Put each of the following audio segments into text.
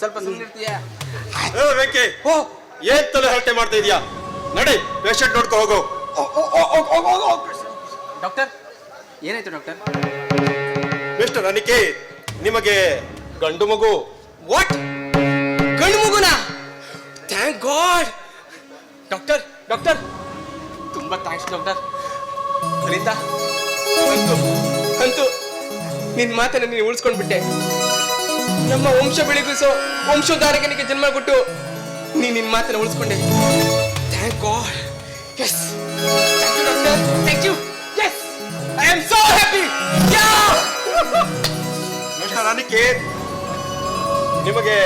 ಸ್ವಲ್ಪ ಸುಮ್ಮನೆ ಏ, ವೆಂಕಿ ಓ ಏನ್ ತಲೆ ಹರಟೆ ಮಾಡ್ತಾ ಇದೀಯಾ? ನಡಿ ಪೇಷಂಟ್ ನೋಡ್ಕೊ ಹೋಗು. ಡಾಕ್ಟರ್ ಏನಾಯ್ತು ಡಾಕ್ಟರ್? ಮಿಸ್ಟರ್ ಅನಿಕೇತ್ ನಿಮಗೆ ಗಂಡು ಮಗು? ವಾಟ್ ಗಂಡು ಮಗುನ? Thank God doctor doctor. ತುಂಬಾ ಥ್ಯಾಂಕ್ಸ್ ಡಾಕ್ಟರ್. ಅನಿತಾ ಅಂತು ಅಂತೂ ನಿನ್ ಮಾತನ್ನ ನೀನು ಉಳಿಸ್ಕೊಂಡ್ಬಿಟ್ಟೆ. ನಮ್ಮ ವಂಶ ಬೆಳಗಿಸೋ ವಂಶೋದ್ಧಾರಕನಿಗೆ ಜನ್ಮ ಕೊಟ್ಟು ನೀನ್ ನಿನ್ ಮಾತನ್ನ ಉಳಿಸ್ಕೊಂಡೆ. Thank God yes thank you yes I am so happy yeah mister Aniket ನಿಮಗೆ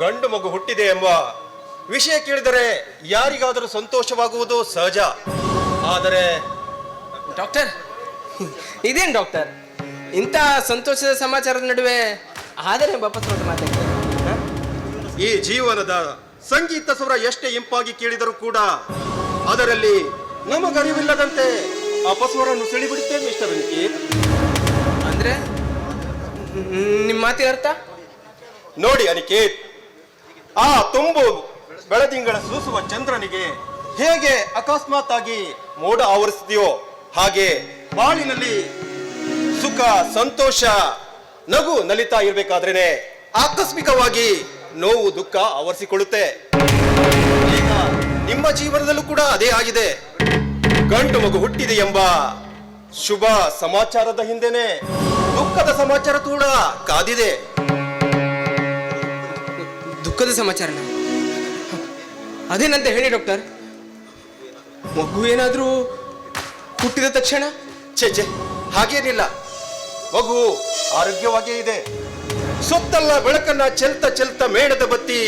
ಗಂಡು ಮಗು ಹುಟ್ಟಿದೆ ಎಂಬ ವಿಷಯ ಕೇಳಿದರೆ ಯಾರಿಗಾದರೂ ಸಂತೋಷವಾಗುವುದು ಸಹಜ? ಆದರೆ ಡಾಕ್ಟರ್ ಇದೇನು ಡಾಕ್ಟರ್ ಇಂಥ ಸಂತೋಷದ ಸಮಾಚಾರದ ನಡುವೆ ಆದರೆ ವಾಪಸ್ ಮಾತಾಡ್ತಾರೆ ಹ? ಈ ಜೀವನದ ಸಂಗೀತ ಸ್ವರ ಎಷ್ಟೇ ಇಂಪಾಗಿ ಕೇಳಿದರೂ ಕೂಡ ಅದರಲ್ಲಿ ನಮಗರಿವಿಲ್ಲದಂತೆ ಅಪಸ್ವರನ್ನು ಸೆಳಿಬಿಡುತ್ತೆ ಮಿಸ್ಟರ್ ಅನಿಕೇತ್ ಅಂದ್ರೆ? ಮ್, ನಿಮ್ಮ ಮಾತಿನ ಅರ್ಥ? ನೋಡಿ ಅನಿಕೇತ್ ಆ ತುಂಬು ಬೆಳದಿಂಗಳ ಸೂಸುವ ಚಂದ್ರನಿಗೆ ಹೇಗೆ ಅಕಸ್ಮಾತ್ ಆಗಿ ಮೋಡ ಆವರಿಸ್ತೀಯೋ ಹಾಗೆ ಬಾಳಿನಲ್ಲಿ ಸುಖ ಸಂತೋಷ ನಗು ನಲಿತಾ ಇರಬೇಕಾದ್ರೇನೆ ಆಕಸ್ಮಿಕವಾಗಿ ನೋವು ದುಃಖ ಆವರಿಸಿಕೊಳ್ಳುತ್ತೆ. ಈಗ ನಿಮ್ಮ ಜೀವನದಲ್ಲೂ ಕೂಡ ಅದೇ ಆಗಿದೆ. ಗಂಡು ಮಗು ಹುಟ್ಟಿದೆ ಎಂಬ ಶುಭ ಸಮಾಚಾರದ ಹಿಂದೆನೆ ದುಃಖದ ಸಮಾಚಾರ ಕೂಡ ಕಾದಿದೆ. ದುಃಖದ ಸಮಾಚಾರ ಅದೇನಂತ ಹೇಳಿ ಡಾಕ್ಟರ್? ಮಗು ಏನಾದ್ರೂ ಹುಟ್ಟಿದ ತಕ್ಷಣ? ಛೇ ಛೇ ಹಾಗೇನಿಲ್ಲ. ಮಗು ಆರೋಗ್ಯವಾಗಿಯೇ ಇದೆ. ಸುತ್ತಲ್ಲ ಬೆಳಕನ್ನ ಚೆಲ್ತ ಚೆಲ್ತ ಮೇಣದ ಬತ್ತಿ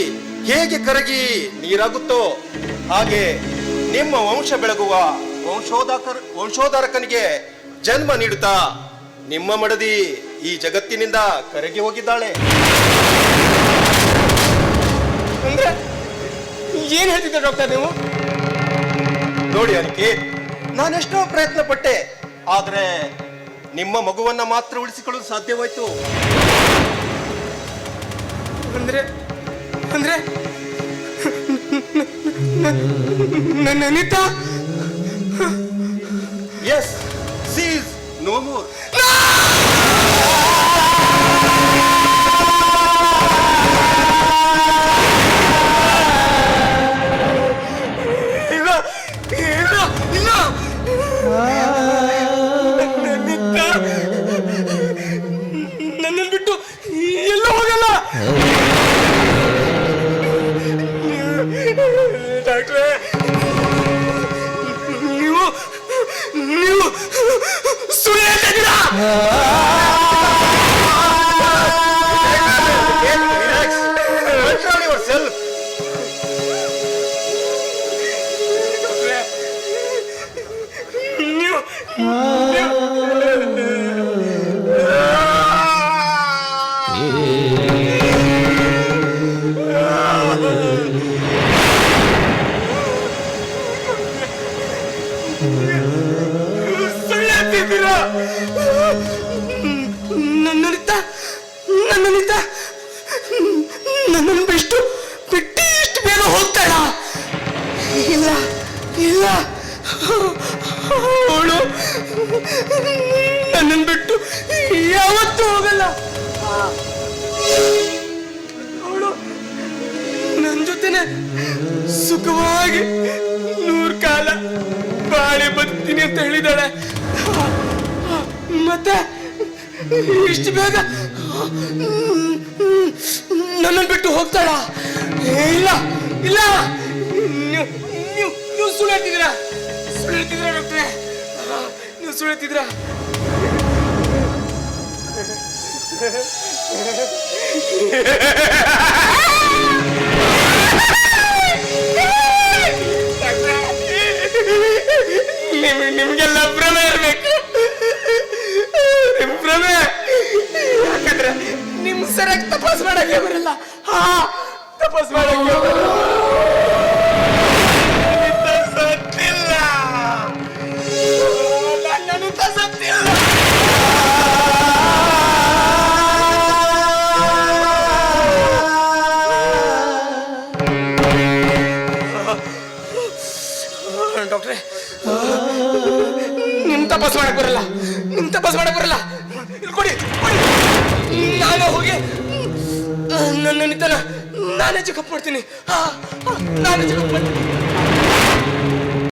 ಹೇಗೆ ಕರಗಿ ನೀರಾಗುತ್ತೋ ಹಾಗೆ ನಿಮ್ಮ ವಂಶ ಬೆಳಗುವ ವಂಶೋಧಾಕರ್ ವಂಶೋಧಾರಕನಿಗೆ ಜನ್ಮ ನೀಡುತ್ತಾ ನಿಮ್ಮ ಮಡದಿ ಈ ಜಗತ್ತಿನಿಂದ ಕರಗಿ ಹೋಗಿದ್ದಾಳೆ. ಅಂದ್ರೆ ಏನ್ ಹೇಳ್ತಿದ್ದೆ ಡಾಕ್ಟರ್ ನೀವು? ನೋಡಿ ಅದಕ್ಕೆ ನಾನೆಷ್ಟೋ ಪ್ರಯತ್ನ ಪಟ್ಟೆ ಆದ್ರೆ ನಿಮ್ಮ ಮಗುವನ್ನ ಮಾತ್ರ ಉಳಿಸಿಕೊಳ್ಳಲು ಸಾಧ್ಯವಾಯ್ತು. ಅಂದ್ರೆ ಅಂದ್ರೆ ನನ್ನ Anita? Yes she's no! More ಇಲ್ಲ ಇಲ್ಲ ಇಲ್ಲ ಡಾಕ್ಟ್ರೇ ನೀವು ನೀವು ಸುಳ್ಳು ಹೇಳ್ತಾ ಇದ್ದೀರಾ ಕಂಟ್ರೋಲ್ ಯುವರ್ ಸೆಲ್ಫ್ ಡಾಕ್ಟ್ರೇ, ನೀವು ಅವಳು ನನ್ನನ್ನು ಬಿಟ್ಟು ಯಾವತ್ತೂ ಹೋಗಲ್ಲ. ಅವಳು ನನ್ನ ಜೊತೆನೆ ಸುಖವಾಗಿ ನೂರು ಕಾಲ ಬಾಳೆ ಬರ್ತೀನಿ ಅಂತ ಹೇಳಿದಾಳೆ. ಮತ್ತೆ ಇಷ್ಟು ಬೇಗ ನನ್ನನ್ನು ಬಿಟ್ಟು ಹೋಗ್ತಾಳ? ಇಲ್ಲ ಇಲ್ಲ. ನೀವು ಸುಳ್ಳು ಹೇಳ್ತಿದ್ದೀರಾ ಸುಳ್ಳು ಹೇಳ್ತಿದ್ದೀರಾ ಡಾಕ್ಟ್ರೆ? ನೀವು ಸುಳ್ಳು ಹೇಳ್ತಿದ್ದೀರಾ ನಿಮ್, ನಿಮ್ಗೆಲ್ಲ ಭ್ರಮೆ ಇರ್ಬೇಕು. ನಿಮ್ ಭ್ರಮೆ. ಯಾಕಂದ್ರೆ ನಿಮ್ ಸರಿಯಾಗಿ ತಪಾಸ್ ಮಾಡಕ್ಕೆ ಬರಲ್ಲ. ಹಾ ಡಾಕ್ಟ್ರೆ. ನಿಮ್ ತಪಾಸ್ ಮಾಡಕ್ ಬರಲ್ಲ. ನಿಮ್ ತಪಾಸ್ ಮಾಡಕ್ ಬರಲ್ಲ. ಕೊಡಿ ನಾನು ಹೋಗಿ, ನನ್ನ ನಿಂತನ ನಾನೇ ಚೆಕಪ್ ಮಾಡ್ತೀನಿ. ನಾನೇ ಚೆಕಪ್ ಮಾಡ್ತೀನಿ.